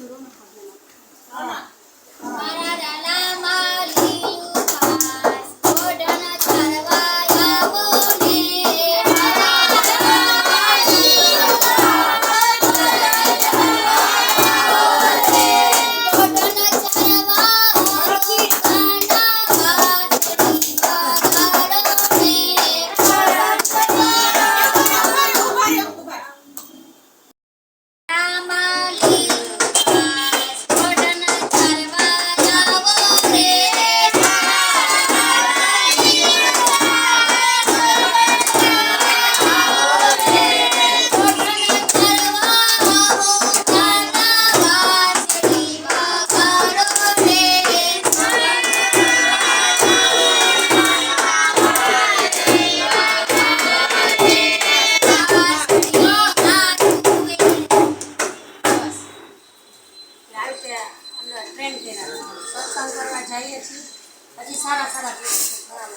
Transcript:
有多么好。રીતે અમે ટ્રેન કર્યા. સત્સંગ કરવા જઈએ છીએ પછી સારા સારા દિવસો ખરાબ